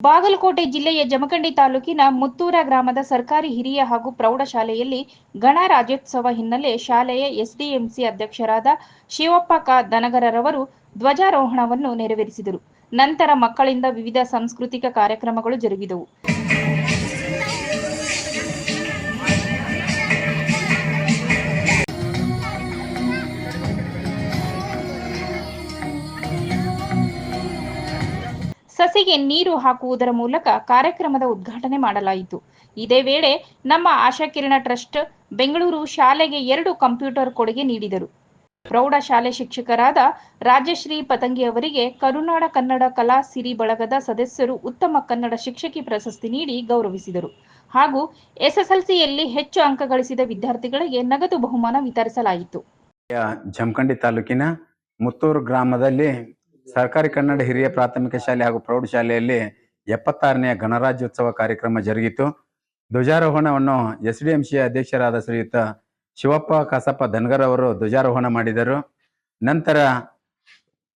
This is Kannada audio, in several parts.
ಬಾಗಲಕೋಟೆ ಜಿಲ್ಲೆಯ ಜಮಖಂಡಿ ತಾಲೂಕಿನ ಮುತ್ತೂರ ಗ್ರಾಮದ ಸರ್ಕಾರಿ ಹಿರಿಯ ಹಾಗೂ ಪ್ರೌಢಶಾಲೆಯಲ್ಲಿ ಗಣರಾಜ್ಯೋತ್ಸವ ಹಿನ್ನೆಲೆ ಶಾಲೆಯ ಎಸ್ಡಿಎಂಸಿ ಅಧ್ಯಕ್ಷರಾದ ಶಿವಪ್ಪ ಕ. ದನಗರರವರು ಧ್ವಜಾರೋಹಣವನ್ನು ನೆರವೇರಿಸಿದರು. ನಂತರ ಮಕ್ಕಳಿಂದ ವಿವಿಧ ಸಾಂಸ್ಕೃತಿಕ ಕಾರ್ಯಕ್ರಮಗಳು ಜರುಗಿದವು. ಸಸಿಗೆ ನೀರು ಹಾಕುವುದರ ಮೂಲಕ ಕಾರ್ಯಕ್ರಮದ ಉದ್ಘಾಟನೆ ಮಾಡಲಾಯಿತು. ಇದೇ ವೇಳೆ ನಮ್ಮ ಆಶಾಕಿರಣ ಟ್ರಸ್ಟ್ ಬೆಂಗಳೂರು ಶಾಲೆಗೆ ಎರಡು ಕಂಪ್ಯೂಟರ್ ಕೊಡುಗೆ ನೀಡಿದರು. ಪ್ರೌಢಶಾಲೆ ಶಿಕ್ಷಕರಾದ ರಾಜಶ್ರೀ ಪತಂಗಿ ಅವರಿಗೆ ಕರುನಾಡ ಕನ್ನಡ ಕಲಾ ಸಿರಿ ಬಳಗದ ಸದಸ್ಯರು ಉತ್ತಮ ಕನ್ನಡ ಶಿಕ್ಷಕಿ ಪ್ರಶಸ್ತಿ ನೀಡಿ ಗೌರವಿಸಿದರು. ಹಾಗೂ ಎಸ್ಎಸ್ಎಲ್ಸಿಯಲ್ಲಿ ಹೆಚ್ಚು ಅಂಕ ಗಳಿಸಿದ ವಿದ್ಯಾರ್ಥಿಗಳಿಗೆ ನಗದು ಬಹುಮಾನ ವಿತರಿಸಲಾಯಿತು. ಜಮಖಂಡಿ ತಾಲೂಕಿನ ಮುತ್ತೂರು ಗ್ರಾಮದಲ್ಲಿ ಸರ್ಕಾರಿ ಕನ್ನಡ ಹಿರಿಯ ಪ್ರಾಥಮಿಕ ಶಾಲೆ ಹಾಗೂ ಪ್ರೌಢಶಾಲೆಯಲ್ಲಿ ಎಪ್ಪತ್ತಾರನೆಯ ಗಣರಾಜ್ಯೋತ್ಸವ ಕಾರ್ಯಕ್ರಮ ಜರುಗಿತು. ಧ್ವಜಾರೋಹಣವನ್ನು ಎಸ್ ಡಿ ಎಂ ಸಿ ಅಧ್ಯಕ್ಷರಾದ ಶ್ರೀಯುತ ಶಿವಪ್ಪ ಕಸಪ್ಪ ಧನ್ಗರ್ ಅವರು ಧ್ವಜಾರೋಹಣ ಮಾಡಿದರು. ನಂತರ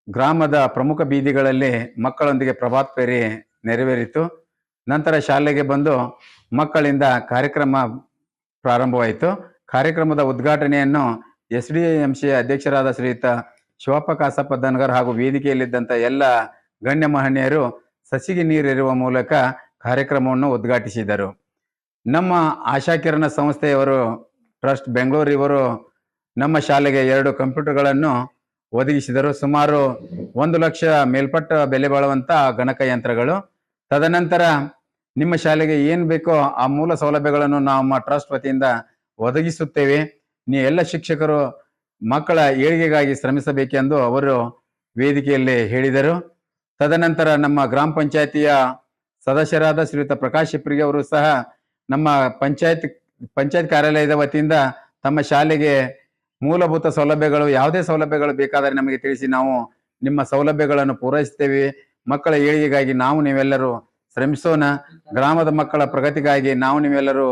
ಗ್ರಾಮದ ಪ್ರಮುಖ ಬೀದಿಗಳಲ್ಲಿ ಮಕ್ಕಳೊಂದಿಗೆ ಪ್ರಭಾತ್ ಪೇರಿ ನೆರವೇರಿತು. ನಂತರ ಶಾಲೆಗೆ ಬಂದು ಮಕ್ಕಳಿಂದ ಕಾರ್ಯಕ್ರಮ ಪ್ರಾರಂಭವಾಯಿತು. ಕಾರ್ಯಕ್ರಮದ ಉದ್ಘಾಟನೆಯನ್ನು ಎಸ್ ಡಿ ಎಂ ಸಿ ಅಧ್ಯಕ್ಷರಾದ ಶ್ರೀಯುತ ಶಿವಪ್ಪ ಕಾಸಪ್ಪ ದನಗರ್ ಹಾಗೂ ವೇದಿಕೆಯಲ್ಲಿದ್ದಂಥ ಎಲ್ಲ ಗಣ್ಯ ಮಹನೀಯರು ಸಸಿಗೆ ನೀರಿರುವ ಮೂಲಕ ಕಾರ್ಯಕ್ರಮವನ್ನು ಉದ್ಘಾಟಿಸಿದರು. ನಮ್ಮ ಆಶಾಕಿರಣ ಸಂಸ್ಥೆಯವರು, ಟ್ರಸ್ಟ್ ಬೆಂಗಳೂರು ಇವರು ನಮ್ಮ ಶಾಲೆಗೆ ಎರಡು ಕಂಪ್ಯೂಟರ್ಗಳನ್ನು ಒದಗಿಸಿದರು. ಸುಮಾರು ಒಂದು ಲಕ್ಷ ಮೇಲ್ಪಟ್ಟ ಬೆಲೆ ಬಾಳುವಂತ ಗಣಕ ಯಂತ್ರಗಳು. ತದನಂತರ ನಿಮ್ಮ ಶಾಲೆಗೆ ಏನು ಬೇಕೋ ಆ ಮೂಲ ಸೌಲಭ್ಯಗಳನ್ನು ನಮ್ಮ ಟ್ರಸ್ಟ್ ವತಿಯಿಂದ ಒದಗಿಸುತ್ತೇವೆ. ನೀ ಎಲ್ಲ ಶಿಕ್ಷಕರು ಮಕ್ಕಳ ಏಳಿಗೆಗಾಗಿ ಶ್ರಮಿಸಬೇಕೆಂದು ಅವರು ವೇದಿಕೆಯಲ್ಲಿ ಹೇಳಿದರು. ತದನಂತರ ನಮ್ಮ ಗ್ರಾಮ ಪಂಚಾಯತಿಯ ಸದಸ್ಯರಾದ ಶ್ರೀಯುತ ಪ್ರಕಾಶ್ ಇಪ್ರಿಗೆ ಅವರು ಸಹ ನಮ್ಮ ಪಂಚಾಯತ್ ಪಂಚಾಯತ್ ಕಾರ್ಯಾಲಯದ ವತಿಯಿಂದ ತಮ್ಮ ಶಾಲೆಗೆ ಮೂಲಭೂತ ಸೌಲಭ್ಯಗಳು, ಯಾವುದೇ ಸೌಲಭ್ಯಗಳು ಬೇಕಾದರೆ ನಮಗೆ ತಿಳಿಸಿ ನಾವು ನಿಮ್ಮ ಸೌಲಭ್ಯಗಳನ್ನು ಪೂರೈಸ್ತೇವೆ ಮಕ್ಕಳ ಏಳಿಗೆಗಾಗಿ ನಾವು ನೀವೆಲ್ಲರೂ ಶ್ರಮಿಸೋಣ. ಗ್ರಾಮದ ಮಕ್ಕಳ ಪ್ರಗತಿಗಾಗಿ ನಾವು ನೀವೆಲ್ಲರೂ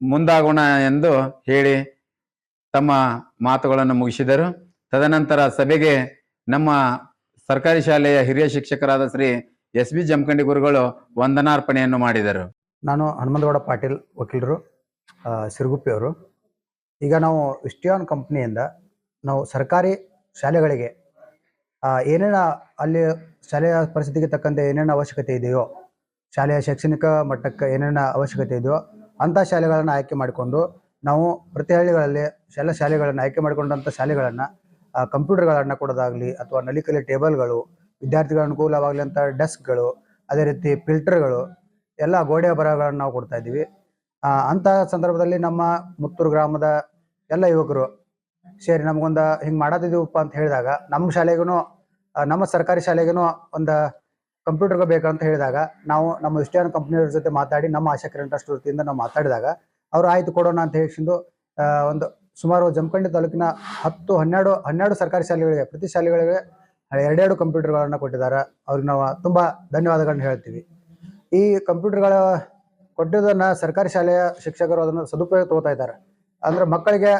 ಮುಂದಾಗೋಣ ಎಂದು ಹೇಳಿ ತಮ್ಮ ಮಾತುಗಳನ್ನು ಮುಗಿಸಿದರು. ತದನಂತರ ಸಭೆಗೆ ನಮ್ಮ ಸರ್ಕಾರಿ ಶಾಲೆಯ ಹಿರಿಯ ಶಿಕ್ಷಕರಾದ ಶ್ರೀ ಎಸ್ ಬಿ ಜಮಖಂಡಿ ಗುರುಗಳು ವಂದನಾರ್ಪಣೆಯನ್ನು ಮಾಡಿದರು. ನಾನು ಹನುಮಂತಗೌಡ ಪಾಟೀಲ್ ವಕೀಲರು ಸಿರುಗುಪ್ಪಿ ಅವರು. ಈಗ ನಾವು ವಿಸ್ಟಿಯಾನ್ ಕಂಪ್ನಿಯಿಂದ ನಾವು ಸರ್ಕಾರಿ ಶಾಲೆಗಳಿಗೆ ಏನೇನು ಅಲ್ಲಿ ಶಾಲೆಯ ಪರಿಸ್ಥಿತಿಗೆ ತಕ್ಕಂತೆ ಏನೇನು ಅವಶ್ಯಕತೆ ಇದೆಯೋ, ಶಾಲೆಯ ಶೈಕ್ಷಣಿಕ ಮಟ್ಟಕ್ಕೆ ಏನೇನು ಅವಶ್ಯಕತೆ ಇದೆಯೋ ಅಂಥ ಶಾಲೆಗಳನ್ನು ಆಯ್ಕೆ ಮಾಡಿಕೊಂಡು ನಾವು ಪ್ರತಿ ಹಳ್ಳಿಗಳಲ್ಲಿ ಶಾಲಾ ಶಾಲೆಗಳನ್ನು ಆಯ್ಕೆ ಮಾಡಿಕೊಂಡಂಥ ಶಾಲೆಗಳನ್ನು ಕಂಪ್ಯೂಟರ್ಗಳನ್ನು ಕೊಡೋದಾಗಲಿ ಅಥವಾ ನಲಿಕಲಿ ಟೇಬಲ್ಗಳು, ವಿದ್ಯಾರ್ಥಿಗಳ ಅನುಕೂಲವಾಗಲಿ ಅಂತ ಡೆಸ್ಕ್ಗಳು, ಅದೇ ರೀತಿ ಫಿಲ್ಟರ್ಗಳು, ಎಲ್ಲ ಗೋಡೆ ಬರಹಗಳನ್ನು ನಾವು ಕೊಡ್ತಾ ಇದ್ದೀವಿ. ಅಂತಹ ಸಂದರ್ಭದಲ್ಲಿ ನಮ್ಮ ಮುತ್ತೂರು ಗ್ರಾಮದ ಎಲ್ಲ ಯುವಕರು ಸೇರಿ ನಮಗೊಂದು ಹಿಂಗೆ ಮಾಡೋದಿದ್ದೀವಪ್ಪ ಅಂತ ಹೇಳಿದಾಗ, ನಮ್ಮ ಶಾಲೆಗೂ ನಮ್ಮ ಸರ್ಕಾರಿ ಶಾಲೆಗೂ ಒಂದು ಕಂಪ್ಯೂಟರ್ಗೆ ಬೇಕಂತ ಹೇಳಿದಾಗ, ನಾವು ನಮ್ಮ ವಿಸ್ಟಿಯನ್ ಕಂಪ್ನಿಯವ್ರ ಜೊತೆ ಮಾತಾಡಿ, ನಮ್ಮ ಆಶಾ ಕಿರಣ್ ವೃತ್ತಿಯಿಂದ ನಾವು ಮಾತಾಡಿದಾಗ ಅವರು ಆಯ್ತು ಕೊಡೋಣ ಅಂತ ಹೇಳಿಕೊಂಡು ಒಂದು ಸುಮಾರು ಜಮಖಂಡಿ ತಾಲೂಕಿನ ಹತ್ತು, ಹನ್ನೆರಡು ಹನ್ನೆರಡು ಸರ್ಕಾರಿ ಶಾಲೆಗಳಿಗೆ ಪ್ರತಿ ಶಾಲೆಗಳಿಗೆ ಎರಡೆರಡು ಕಂಪ್ಯೂಟರ್ಗಳನ್ನು ಕೊಟ್ಟಿದ್ದಾರೆ. ಅವ್ರಿಗೆ ನಾವು ತುಂಬ ಧನ್ಯವಾದಗಳನ್ನ ಹೇಳ್ತೀವಿ. ಈ ಕಂಪ್ಯೂಟರ್ಗಳ ಕೊಟ್ಟಿದ್ದನ್ನು ಸರ್ಕಾರಿ ಶಾಲೆಯ ಶಿಕ್ಷಕರು ಅದನ್ನು ಸದುಪಯೋಗ ತಗೋತಾ ಇದ್ದಾರೆ. ಅಂದ್ರೆ ಮಕ್ಕಳಿಗೆ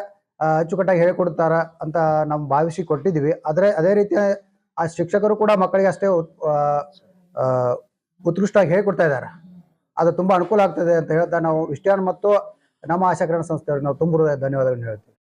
ಅಚ್ಚುಕಟ್ಟಾಗಿ ಹೇಳಿಕೊಡ್ತಾರ ಅಂತ ನಾವು ಭಾವಿಸಿ ಕೊಟ್ಟಿದ್ದೀವಿ. ಆದರೆ ಅದೇ ರೀತಿ ಆ ಶಿಕ್ಷಕರು ಕೂಡ ಮಕ್ಕಳಿಗೆ ಅಷ್ಟೇ ಉತ್ಕೃಷ್ಟವಾಗಿ ಹೇಳಿಕೊಡ್ತಾ ಇದ್ದಾರೆ. ಅದು ತುಂಬಾ ಅನುಕೂಲ ಆಗ್ತದೆ ಅಂತ ಹೇಳ್ತಾ ನಾವು ವಿಷ್ಟ್ಯಾನ್ ಮತ್ತು ನಮ್ಮ ಆಶಾಕರಣ ಸಂಸ್ಥೆಯವರು ನಾವು ತುಂಬ ಧನ್ಯವಾದಗಳನ್ನು ಹೇಳ್ತೀವಿ.